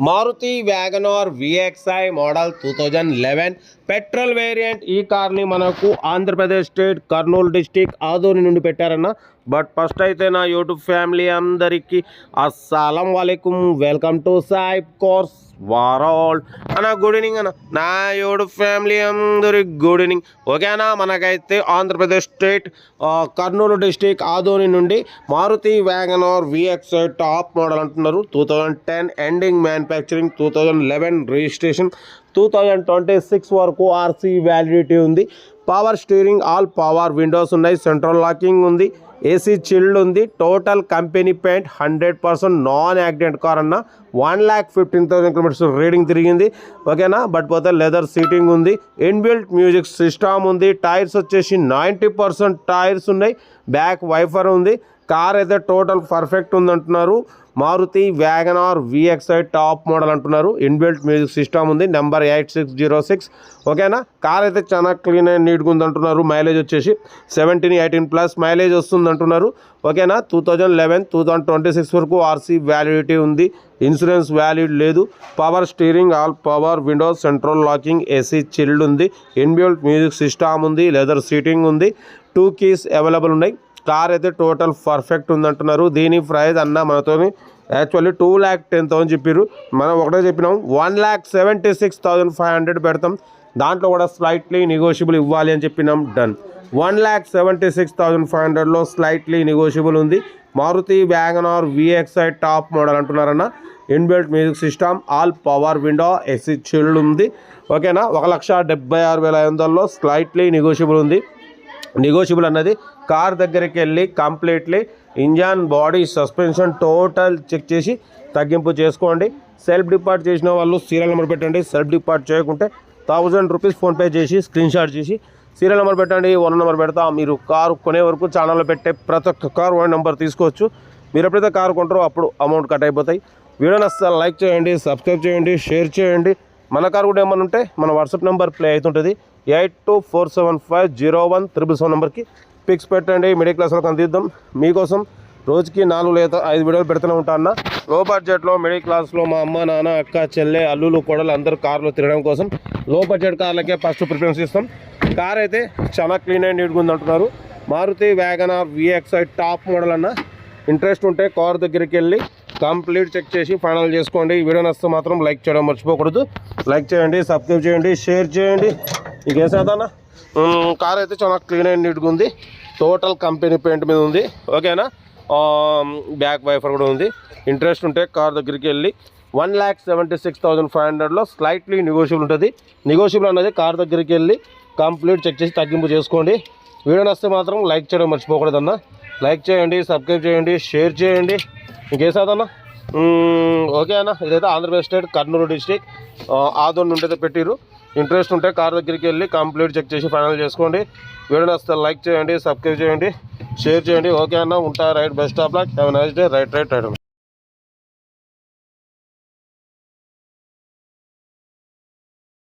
Maruti Wagon R VXi model two thousand eleven petrol variant ఈ కార్ని మనకు Andhra Pradesh state Kurnool district Adoni నుండి పెట్టారన్న. బట్ ఫస్ట్ అయితే నా యూట్యూబ్ ఫ్యామిలీ అందరికీ అస్సలం వాలేకుమ్ వెల్కమ్ టు సాయిబ్ కోర్స్ వారాల్. అన్న గుడ్ ఈవినింగ్ అన్న. నా యూట్యూబ్ ఫ్యామిలీ అందరికి గుడ్ ఈవినింగ్ ఓకేనా మనకైతే ఆంధ్రప్రదేశ్ స్టేట్ కర్నూలు డిస్టిక్ ఆదోని నుండి Maruti Wagon R VX top model అంటున్నారు. Two thousand ten ending manufacturing two thousand eleven registration. Two thousand twenty six వరకు ఆర్సీ వ్యాలిడిటీ ఉంది. Power steering all power windows ఉన్నాయి. Central locking ఉంది. AC chilled ఉంది. Total company paint hundred percent non accident car అన్న. One lakh fifteen thousand kilometres reading తిరిగింది. ఓకేనా but పోతే leather seating ఉంది. ఇన్బిల్ట్ మ్యూజిక్ సిస్టమ్ ఉంది. టైర్స్ వచ్చేసి నైంటీ పర్సెంట్ టైర్స్ ఉన్నాయి. బ్యాక్ వైఫర్ ఉంది. కార్ అయితే టోటల్ పర్ఫెక్ట్ ఉంది అంటున్నారు Maruti R VXi top model అంటున్నారు. ఇన్బిల్ట్ మ్యూజిక్ సిస్టమ్ ఉంది. Number eight six zero six. ఓకేనా? కార్ అయితే చాలా క్లీన్ అండ్ నీట్గా ఉంది అంటున్నారు మైలేజ్ వచ్చేసి సెవెంటీన్ ఎయిటీన్ ప్లస్ మైలేజ్ వస్తుంది అంటున్నారు ఓకేనా? Two thousand eleven two thousand twenty six వరకు ఆర్సీ వ్యాలిడిటీ ఉంది. ఇన్సూరెన్స్ వ్యాలిడ్ లేదు. Power steering all power windows central locking AC chilled ఉంది. ఇన్బిల్ట్ మ్యూజిక్ సిస్టమ్ ఉంది. లెదర్ సీటింగ్ ఉంది. టూ కీస్ అవైలబుల్ ఉన్నాయి. కార్ అయితే టోటల్ పర్ఫెక్ట్ ఉందంటున్నారు. దీని ప్రైస్ అన్న మనతోని actually two lakh ten thousand చెప్పారు మనం ఒకటే చెప్పినాం. One lakh seventy six thousand five hundred పెడతాం. దాంట్లో కూడా స్లైట్లీ నెగోషియబుల్ ఇవ్వాలి అని చెప్పినాం. Done one lakh seventy six thousand five హండ్రెడ్లో స్లైట్లీ నెగోషియబుల్ ఉంది. Maruti Wagon R VXi top model అంటున్నారన్న. Inbuilt music system all power window AC chilled ఉంది. ఓకేనా? ఒక లక్ష డెబ్బై ఆరు వేల ఐదు వందల్లో స్లైట్లీ నెగోషియబుల్ ఉంది. నెగోషియబుల్ అన్నది. కార్ దగ్గరికి వెళ్ళి completely engine body suspension total check చేసి తగ్గింపు చేసుకోండి. సెల్ఫ్ డిపార్ట్ చేసిన వాళ్ళు సీరియల్ నెంబర్ పెట్టండి. సెల్ఫ్ డిపార్ట్ చేయకుంటే థౌజండ్ రూపీస్ ఫోన్పే చేసి స్క్రీన్ షాట్ చేసి సీరియల్ నెంబర్ పెట్టండి. వన్ నెంబర్ పెడతా. మీరు కారు కొనే వరకు ఛానల్లో పెట్టే ప్రతి ఒక్క కారు వన్ నెంబర్ తీసుకోవచ్చు. మీరు ఎప్పుడైతే కారు కొంటారో అప్పుడు అమౌంట్ కట్ అయిపోతాయి. వీడియో నచ్చితే లైక్ చేయండి సబ్స్క్రైబ్ చేయండి షేర్ చేయండి. మన కారు కూడా ఏమైనా ఉంటే మన వాట్సాప్ నెంబర్ ప్లే అవుతుంటుంది. Eight two four seven five zero one triple seven నెంబర్కి పిక్స్ పెట్టండి. మిడిల్ క్లాస్ వాళ్ళకి అందిద్దాం. మీకోసం రోజుకి నాలుగు లేదా ఐదు వీడియోలు పెడుతూనే ఉంటా అన్న. లో బడ్జెట్లో మిడిల్ క్లాస్లో మా అమ్మ నాన్న అక్క చెల్లె అల్లులు కోడలు అందరూ కార్లో తిరగడం కోసం లో బడ్జెట్ కార్లకే ఫస్ట్ ప్రిఫరెన్స్ ఇస్తాం. కార్ అయితే చాలా క్లీన్ అండ్ నీట్గా ఉంది అంటున్నారు. Maruti R VXi top model అన్న. ఇంట్రెస్ట్ ఉంటే కార్ దగ్గరికి వెళ్ళి కంప్లీట్ చెక్ చేసి ఫైనల్ చేసుకోండి. ఈ వీడియో నచ్చితే మాత్రం లైక్ చేయడం మర్చిపోకూడదు. లైక్ చేయండి సబ్స్క్రైబ్ చేయండి షేర్ చేయండి. ఇంకేం చేద్దానా కార్ అయితే చాలా క్లీన్ అండ్ నీట్గా ఉంది. టోటల్ కంపెనీ పెయింట్ మీద ఉంది. ఓకేనా? బ్యాక్ వైఫర్ కూడా ఉంది. ఇంట్రెస్ట్ ఉంటే కార్ దగ్గరికి వెళ్ళి one lakh seventy six thousand five హండ్రెడ్లో స్లైట్లీ నెగోషియబుల్ ఉంటుంది. నెగోషియబుల్ అనేది కార్ దగ్గరికి వెళ్ళి కంప్లీట్ చెక్ చేసి తగ్గింపు చేసుకోండి. వీడియో నస్తే మాత్రం లైక్ చేయడం మర్చిపోకూడదన్నా లైక్ చేయండి సబ్స్క్రైబ్ చేయండి షేర్ చేయండి. ఇంకేసాదన్న ఓకే అన్న. ఇదైతే ఆంధ్రప్రదేశ్ స్టేట్ కర్నూలు డిస్టిక్ ఆదోన్ నుండి అయితే పెట్టిరు ఇంట్రెస్ట్ ఉంటే కార్ దగ్గరికి వెళ్ళి కంప్లీట్ చెక్ చేసి ఫైనల్ చేసుకోండి. వీడియో నచ్చితే లైక్ చేయండి సబ్స్క్రైబ్ చేయండి షేర్ చేయండి. ఓకే అన్న ఉంటా right best of luck. Have nice day. Right right right